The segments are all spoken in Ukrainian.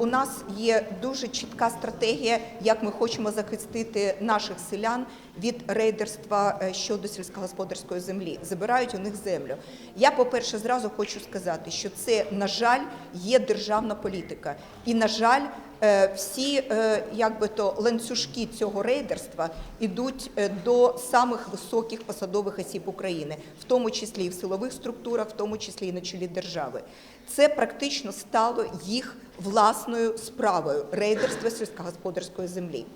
У нас є дуже чітка стратегія, як ми хочемо захистити наших селян від рейдерства е, щодо сільськогосподарської землі. Забирають у них землю. Я, по-перше, зразу хочу сказати, що це, на жаль, є державна політика. І, на жаль, всі якби як би то ланцюжки цього рейдерства ідуть е, до самих високих посадових осіб України, в тому числі і в силових структурах, в тому числі і на чолі держави. Це практично стало їх власною справою рейдерства сільськогосподарської землі.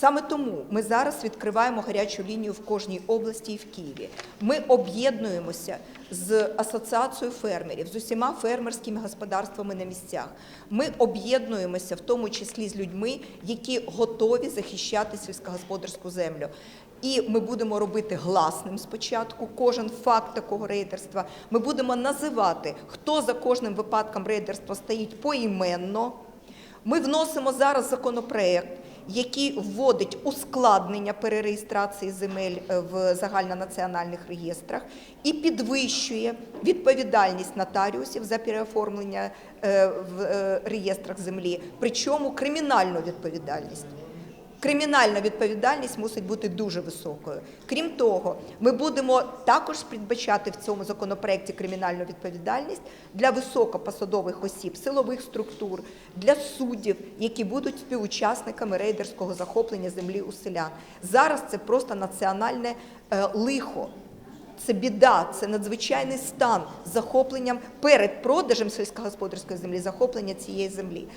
Саме тому ми зараз відкриваємо гарячу лінію в кожній області і в Києві. Ми об'єднуємося з асоціацією фермерів, з усіма фермерськими господарствами на місцях. Ми об'єднуємося в тому числі з людьми, які готові захищати сільськогосподарську землю. І ми будемо робити гласним спочатку кожен факт такого рейдерства. Ми будемо називати, хто за кожним випадком рейдерства стоїть поіменно. Ми вносимо зараз законопроект, який вводить ускладнення перереєстрації земель е, в загальнонаціональних реєстрах і підвищує відповідальність нотаріусів за переоформлення е, в е, реєстрах землі, причому кримінальну відповідальність. Кримінальна відповідальність мусить бути дуже високою. Крім того, ми будемо також передбачати в цьому законопроекті кримінальну відповідальність для високопосадових осіб, силових структур, для суддів, які будуть співучасниками рейдерського захоплення землі у селян. Зараз це просто національне е, лихо. Це біда, це надзвичайний стан захопленням перед продажем сільськогосподарської землі, захоплення цієї землі.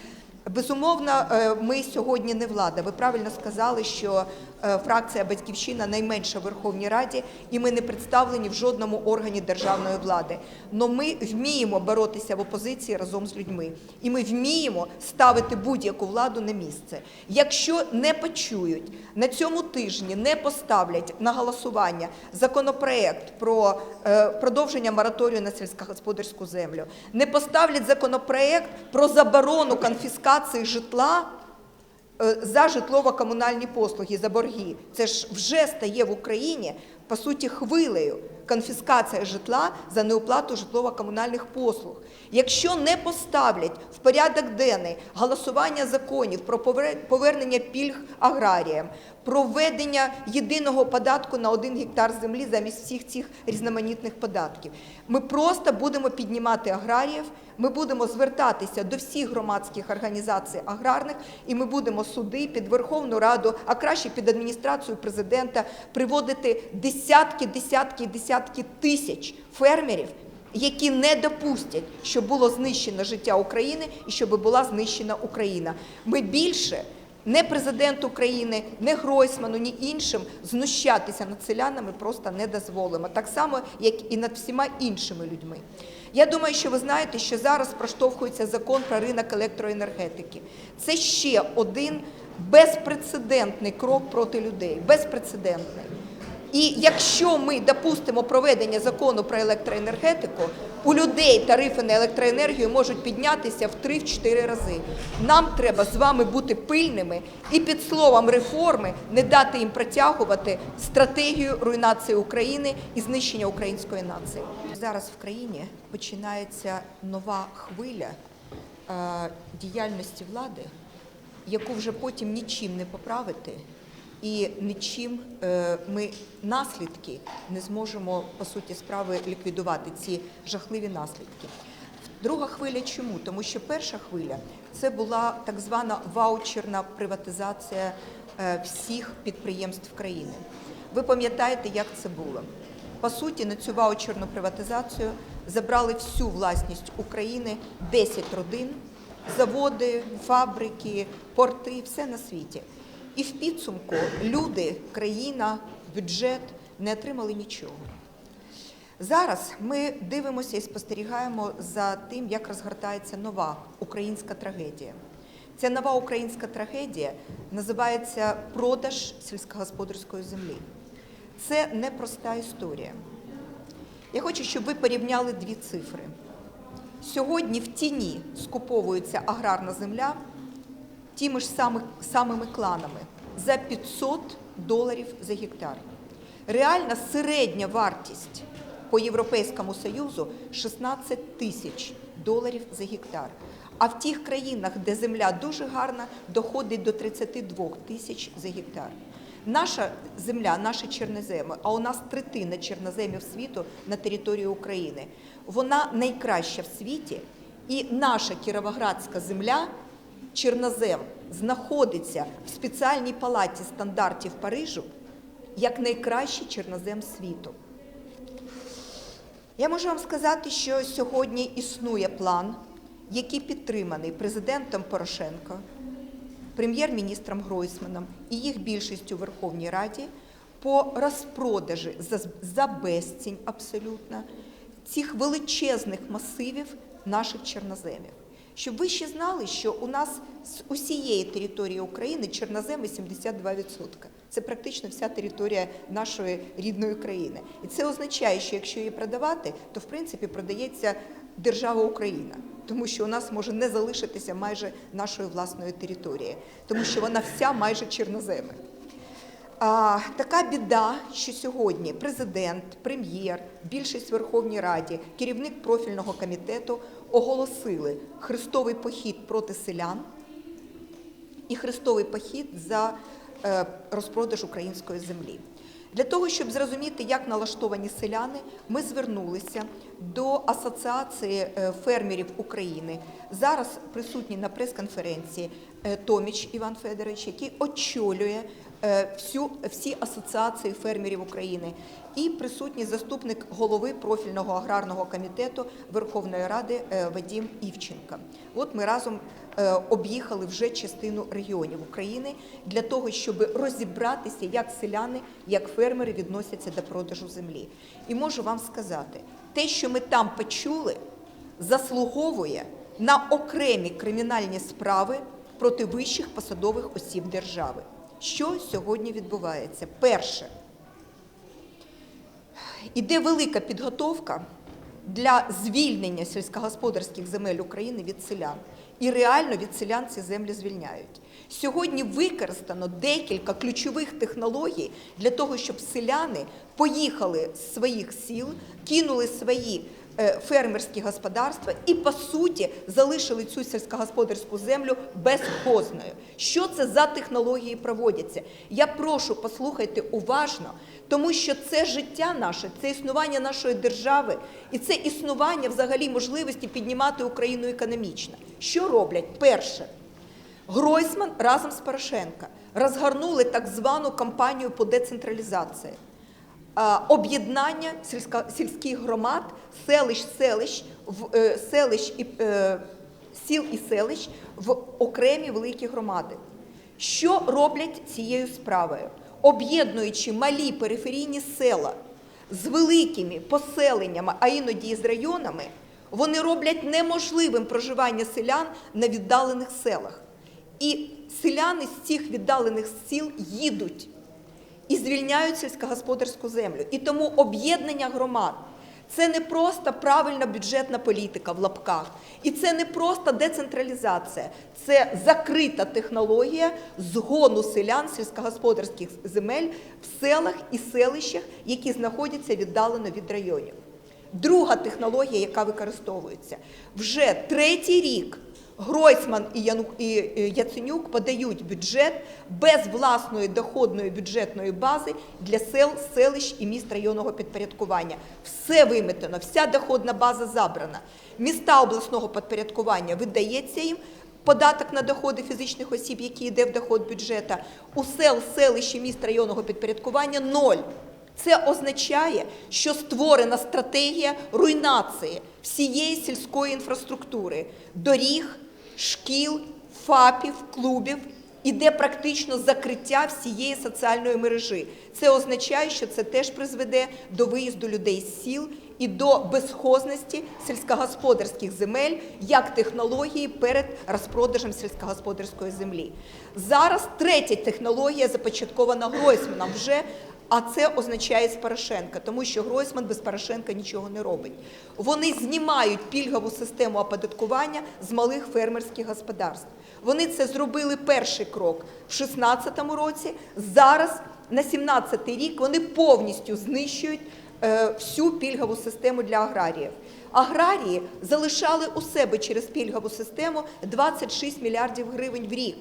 Безумовно, е, ми сьогодні не влада. Ви правильно сказали, що е, фракція Батьківщина найменша в Верховній Раді, і ми не представлені в жодному органі державної влади. Но ми вміємо боротися в опозиції разом з людьми, і ми вміємо ставити будь-яку владу на місце. Якщо не почують на цьому тижні, не поставлять на голосування законопроект про е, продовження мораторію на сільськогосподарську землю, не поставлять законопроект про заборону конфіскації житла. е, За житлово-комунальні послуги, за борги. Це ж вже стає в Україні по суті хвилею конфіскація житла за неоплату житлово-комунальних послуг. Якщо не поставлять в порядок денний голосування законів про повернення пільг аграріям, про введення єдиного податку на один гектар землі замість всіх цих різноманітних податків, ми просто будемо піднімати аграріїв. Ми будемо звертатися до всіх громадських організацій аграрних, і ми будемо суди під Верховну Раду, а краще під адміністрацію президента приводити десятки, десятки, десятки тисяч фермерів, які не допустять, щоб було знищено життя України і щоб була знищена Україна. Ми більше. Не президент України, не Гройсману, ні іншим знущатися над селянами просто не дозволимо. Так само, як і над всіма іншими людьми. Я думаю, що ви знаєте, що зараз проштовхується закон про ринок електроенергетики. Це ще один безпрецедентний крок проти людей. Безпрецедентний. І якщо ми допустимо проведення закону про електроенергетику, у людей тарифи на електроенергію можуть піднятися в 3-4 рази. Нам треба з вами бути пильними і під словом реформи не дати їм протягувати стратегію руйнації України і знищення української нації. Зараз в країні починається нова хвиля е, діяльності влади, яку вже потім нічим не поправити. І нічим е, ми наслідки не зможемо по суті справи ліквідувати ці жахливі наслідки. Друга хвиля чому? Тому що перша хвиля це була так звана ваучерна приватизація е, всіх підприємств країни. Ви пам'ятаєте, як це було? По суті, на цю ваучерну приватизацію забрали всю власність України 10 родин, заводи, фабрики, порти, все на світі. І в підсумку люди, країна, бюджет не отримали нічого. Зараз ми дивимося і спостерігаємо за тим, як розгортається нова українська трагедія. Ця нова українська трагедія називається продаж сільськогосподарської землі. Це непроста історія. Я хочу, щоб ви порівняли дві цифри. Сьогодні в тіні скуповується аграрна земля тими ж самих, самими кланами за 500 доларів за гектар. Реальна середня вартість по Європейському Союзу 16 тисяч доларів за гектар. А в тих країнах, де земля дуже гарна, доходить до 32 тисяч за гектар. Наша земля, наші чорноземи, а у нас третина чорноземів світу на території України. Вона найкраща в світі, і наша кіровоградська земля, чорнозем, знаходиться в спеціальній палаті стандартів Парижу як найкращий чорнозем світу. Я можу вам сказати, що сьогодні існує план, який підтриманий президентом Порошенко, прем'єр-міністром Гройсманом і їх більшістю у Верховній Раді по розпродажі за безцінь абсолютно цих величезних масивів наших чорноземів. Щоб ви ще знали, що у нас з усієї території України чорноземи 72%. Це практично вся територія нашої рідної країни. І це означає, що якщо її продавати, то в принципі продається держава Україна, тому що у нас може не залишитися майже нашої власної території, тому що вона вся майже чорноземи. А, така біда, що сьогодні президент, прем'єр, більшість в Верховній Раді, керівник профільного комітету оголосили хрестовий похід проти селян і хрестовий похід за е, розпродаж української землі. Для того, щоб зрозуміти, як налаштовані селяни, ми звернулися до Асоціації е, фермерів України. Зараз присутній на прес-конференції е, Томіч Іван Федорович, який очолює всю, всі асоціації фермерів України, і присутній заступник голови профільного аграрного комітету Верховної Ради е, Вадим Івченко. От ми разом е, об'їхали вже частину регіонів України для того, щоб розібратися, як селяни, як фермери відносяться до продажу землі. І можу вам сказати, те, що ми там почули, заслуговує на окремі кримінальні справи проти вищих посадових осіб держави. Що сьогодні відбувається? Перше, іде велика підготовка для звільнення сільськогосподарських земель України від селян. І реально від селян ці землі звільняють. Сьогодні використано декілька ключових технологій для того, щоб селяни поїхали з своїх сіл, кинули свої фермерські господарства і, по суті, залишили цю сільськогосподарську землю безхозною. Що це за технології проводяться? Я прошу послухайте уважно, тому що це життя наше, це існування нашої держави, і це існування взагалі можливості піднімати Україну економічно. Що роблять? Перше. Гройсман разом з Порошенка розгорнули так звану кампанію по децентралізації. А, Об'єднання сільських громад, селищ, селищ, в, е, селищ і е, сіл і селищ в окремі великі громади. Що роблять цією справою? Об'єднуючи малі периферійні села з великими поселеннями, а іноді і з районами, вони роблять неможливим проживання селян на віддалених селах. І селяни з цих віддалених сіл їдуть і звільняють сільськогосподарську землю. І тому об'єднання громад це не просто правильна бюджетна політика в лапках, і це не просто децентралізація, це закрита технологія згону селян сільськогосподарських земель в селах і селищах, які знаходяться віддалено від районів. Друга технологія, яка використовується, вже третій рік Гройсман і е, Яценюк подають бюджет без власної доходної бюджетної бази для сел, селищ і міст районного підпорядкування. Все виметено, вся доходна база забрана. Міста обласного підпорядкування видається їм. Податок на доходи фізичних осіб, який йде в доход бюджету, у сел, селищ і міст районного підпорядкування ноль. Це означає, що створена стратегія руйнації всієї сільської інфраструктури, доріг, шкіл, ФАПів, клубів. Іде практично закриття всієї соціальної мережі. Це означає, що це теж призведе до виїзду людей з сіл і до безхозності сільськогосподарських земель як технології перед розпродажем сільськогосподарської землі. Зараз третя технологія започаткована Гройсманом вже. А це означає з Порошенка, тому що Гройсман без Порошенка нічого не робить. Вони знімають пільгову систему оподаткування з малих фермерських господарств. Вони це зробили перший крок в 2016 році. Зараз на 2017 рік вони повністю знищують е, всю пільгову систему для аграріїв. аграрії залишали у себе через пільгову систему 26 мільярдів гривень в рік.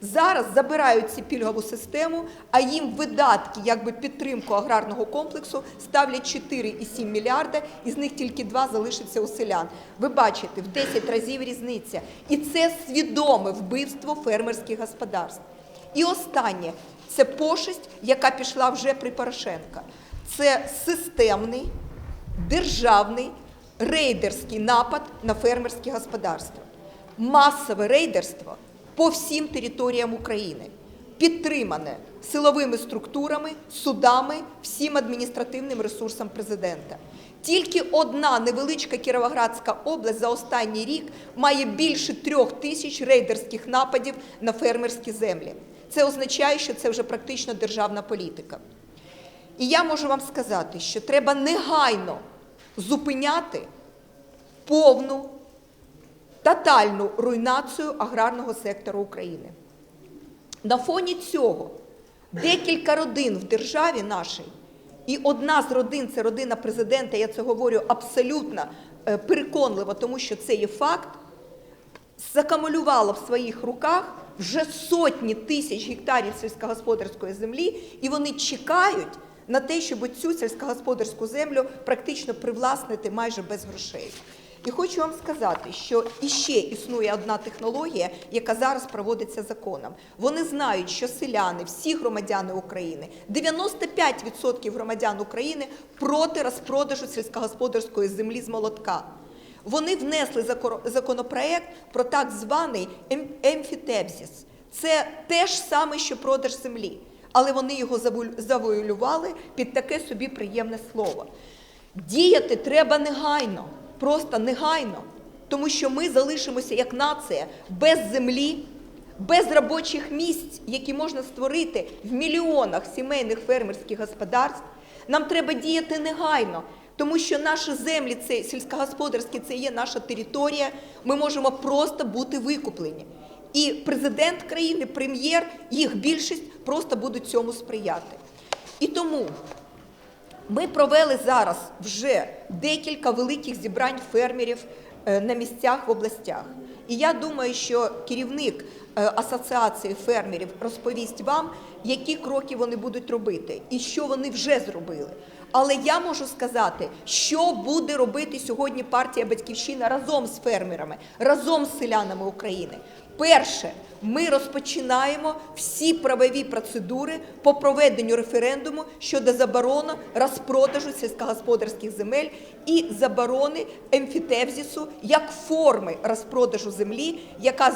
Зараз забирають ці пільгову систему, а їм видатки, якби підтримку аграрного комплексу, ставлять 4,7 мільярда, із них тільки 2 залишиться у селян. Ви бачите, в 10 разів різниця. І це свідоме вбивство фермерських господарств. І останнє це пошесть, яка пішла вже при Порошенка. Це системний державний рейдерський напад на фермерські господарства. Масове рейдерство по всім територіям України, підтримане силовими структурами, судами, всім адміністративним ресурсом президента. Тільки одна невеличка Кіровоградська область за останній рік має більше трьох тисяч рейдерських нападів на фермерські землі. Це означає, що це вже практично державна політика. І я можу вам сказати, що треба негайно зупиняти повну тотальну руйнацію аграрного сектору України. На фоні цього декілька родин в державі нашій, і одна з родин це родина президента, я це говорю абсолютно е, переконливо, тому що це є факт, закамулювала в своїх руках вже сотні тисяч гектарів сільськогосподарської землі, і вони чекають на те, щоб цю сільськогосподарську землю практично привласнити майже без грошей. І хочу вам сказати, що іще існує одна технологія, яка зараз проводиться законом. Вони знають, що селяни, всі громадяни України, 95% громадян України проти розпродажу сільськогосподарської землі з молотка. Вони внесли законопроект про так званий ем- емфітевзіс. Це те ж саме, що продаж землі, але вони його завуалювали під таке собі приємне слово. Діяти треба негайно, просто негайно, тому що ми залишимося як нація без землі, без робочих місць, які можна створити в мільйонах сімейних фермерських господарств. Нам треба діяти негайно, тому що наші землі, це сільськогосподарські, це є наша територія. Ми можемо просто бути викуплені. І президент країни, прем'єр, їх більшість просто будуть цьому сприяти. І тому ми провели зараз вже декілька великих зібрань фермерів е, на місцях в областях. І я думаю, що керівник е, асоціації фермерів розповість вам, які кроки вони будуть робити і що вони вже зробили. Але я можу сказати, що буде робити сьогодні партія Батьківщина разом з фермерами, разом з селянами України. Перше, ми розпочинаємо всі правові процедури по проведенню референдуму щодо заборони розпродажу сільськогосподарських земель і заборони емфітевзісу як форми розпродажу землі, яка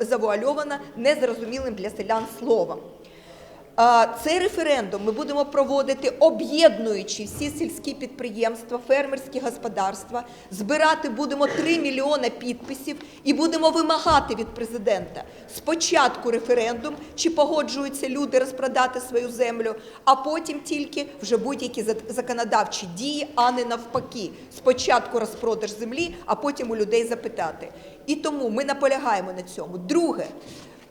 завуальована незрозумілим для селян словом. Цей референдум ми будемо проводити, об'єднуючи всі сільські підприємства, фермерські господарства. Збирати будемо 3 мільйони підписів і будемо вимагати від президента спочатку референдум, чи погоджуються люди розпродати свою землю, а потім тільки вже будь-які законодавчі дії, а не навпаки. Спочатку розпродаж землі, а потім у людей запитати. І тому ми наполягаємо на цьому. Друге.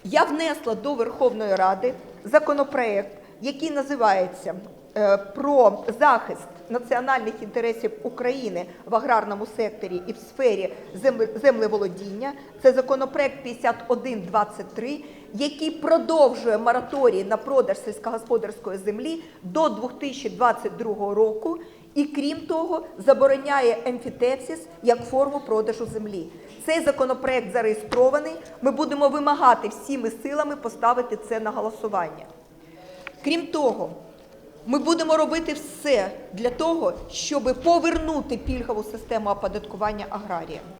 Я внесла до Верховної Ради законопроект, який називається е, про захист національних інтересів України в аграрному секторі і в сфері землеволодіння. Це законопроект 5123, який продовжує мораторій на продаж сільськогосподарської землі до 2022 року. І крім того, забороняє емфітевсіс як форму продажу землі. Цей законопроект зареєстрований. Ми будемо вимагати всіми силами поставити це на голосування. Крім того, ми будемо робити все для того, щоб повернути пільгову систему оподаткування аграрія.